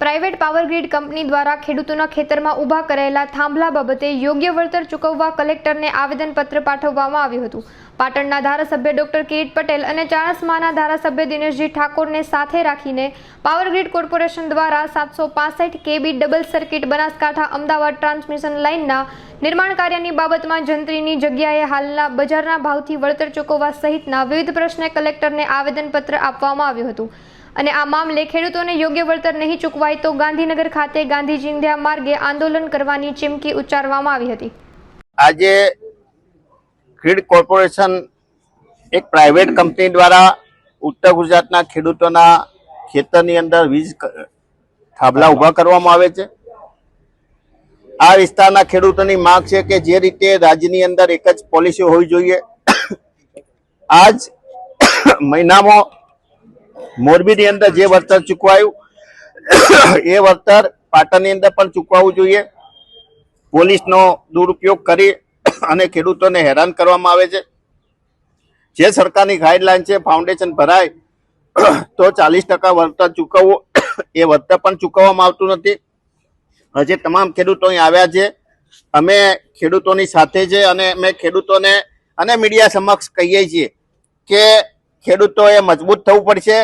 Private power grid company દ્વારા ખેડૂતોના ખેતરમાં ઊભા કરાયેલા થાંભલા બાબતે યોગ્ય વળતર ચૂકવવા કલેક્ટરને આવેદનપત્ર પાઠવવામાં આવ્યું હતું. પાટણના ધારાસભ્ય ડોક્ટર કિરીટ પટેલ અને ચાણસ્માના ધારાસભ્ય દિનેશજી ઠાકોરને સાથે રાખીને પાવર ગ્રીડ કોર્પોરેશન દ્વારા સાતસો પાસઠ KV double circuit Banaskantha Ahmedabad transmission લાઇનના નિર્માણ કાર્યની બાબતમાં જંત્રીની જગ્યાએ હાલના બજારના ભાવથી વળતર ચૂકવવા સહિતના વિવિધ પ્રશ્ને કલેક્ટરને આવેદનપત્ર આપવામાં આવ્યું હતું. અને આ મામલે ખેડૂતોને યોગ્ય વળતર નહીં ચૂકવાય તો ગાંધીનગર ખાતે ગાંધી ચિંધ્યા માર્ગે આંદોલન કરવાની ચીમકી ઉચ્ચારવામાં આવી હતી. આજે ગ્રીડ કોર્પોરેશન એક પ્રાઇવેટ કંપની દ્વારા ઉત્તર ગુજરાતના ખેડૂતોના ખેતરની અંદર વીજ થાંભલા ઊભા કરવામાં આવે છે. આ વિસ્તારના ખેડૂતોની માંગ છે કે જે રીતે રાજ્યની અંદર એક જ પોલિસી હોવી જોઈએ. આજ મહિનામાં મોરબીની અંદર જે વળતર ચૂકવાયું, એ વળતર પાટણની અંદર પણ ચૂકવવું જોઈએ. પોલીસનો દુરુપયોગ કરી અને ખેડૂતોને હેરાન કરવામાં આવે છે. જે સરકારની ગાઈડલાઈન છે, ફાઉન્ડેશન ભરાય, તો ચાલીસ ટકા વળતર ચૂકવવું, એ વળતર પણ ચૂકવવામાં આવતું નથી. હજી તમામ ખેડૂતો અહીં આવ્યા છે. અમે ખેડૂતોની સાથે છે અને અમે ખેડૂતોને અને મીડિયા સમક્ષ કહીએ છીએ કે ખેડૂતોએ મજબૂત થવું પડશે.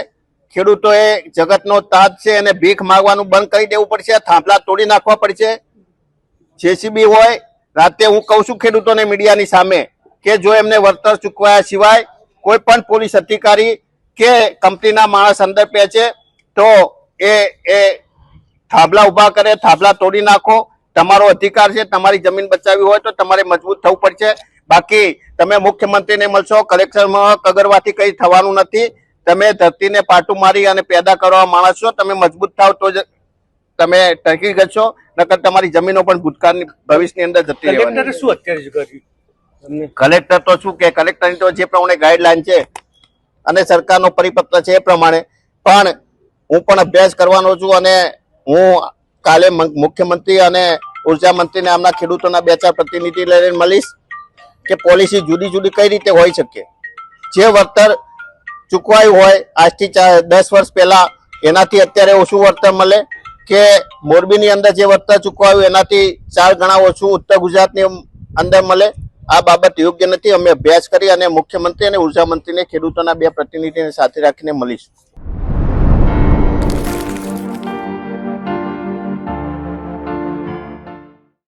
ખેડૂતોએ જગતનો તાજ છે અને ભીખ માગવાનું બંધ કરી દેવું પડશે. થાંભલા તોડી નાખવા પડશે. જેસીબી હોય, રાતે હું કહું છું ખેડૂતોને મીડિયાની સામે કે જો એમને વળતર ચૂકવ્યા સિવાય કોઈ પણ પોલીસ અધિકારી કે કંપનીના માણસ અંદર છે, તો એ એ થાંભલા ઊભા કરે, થાંભલા તોડી નાખો. તમારો અધિકાર છે, તમારી જમીન બચાવવી હોય તો તમારે મજબૂત થવું પડશે. બાકી તમે મુખ્યમંત્રીને મળશો કલેક્ટરમાં કગરવાથી કંઈ થવાનું નથી. તમે ધરતીને પાટું મારી અને પેદા કરવા માણસ છો તમે મજબૂત થાવ તો જ તમે ટકી ગશો નકર તમારી જમીનો પણ ભૂતકાળની ભવિષ્યની અંદર જતી રહેવાની. શું અત્યારે કર્યું? કલેક્ટર તો શું કે કલેક્ટરની તો જે પ્રમાણે ગાઈડલાઈન છે અને સરકારનો પરિપત્ર છે એ પ્રમાણે. પણ હું પણ અભ્યાસ કરવાનો છું અને હું કાલે મુખ્યમંત્રી અને ઊર્જા મંત્રીને આમના ખેડૂતોના બે ચાર પ્રતિનિધિ લઈને મળીશ. કે પોલિસી જુદી જુદી કઈ રીતે હોઈ શકે? જે વળતર ચૂકવાયું હોય, આજથી દસ વર્ષ પહેલા એનાથી અત્યારે ઓછું વળતર મળે કે મોરબીની અંદર જે વળતર ચૂકવાયું એનાથી ચાર ગણા ઓછું ઉત્તર ગુજરાતની અંદર મળે? આ બાબત યોગ્ય નથી. અમે અભ્યાસ કરી અને મુખ્યમંત્રી અને ઊર્જા મંત્રીને ખેડૂતોના બે પ્રતિનિધિને સાથે રાખીને મળીશું.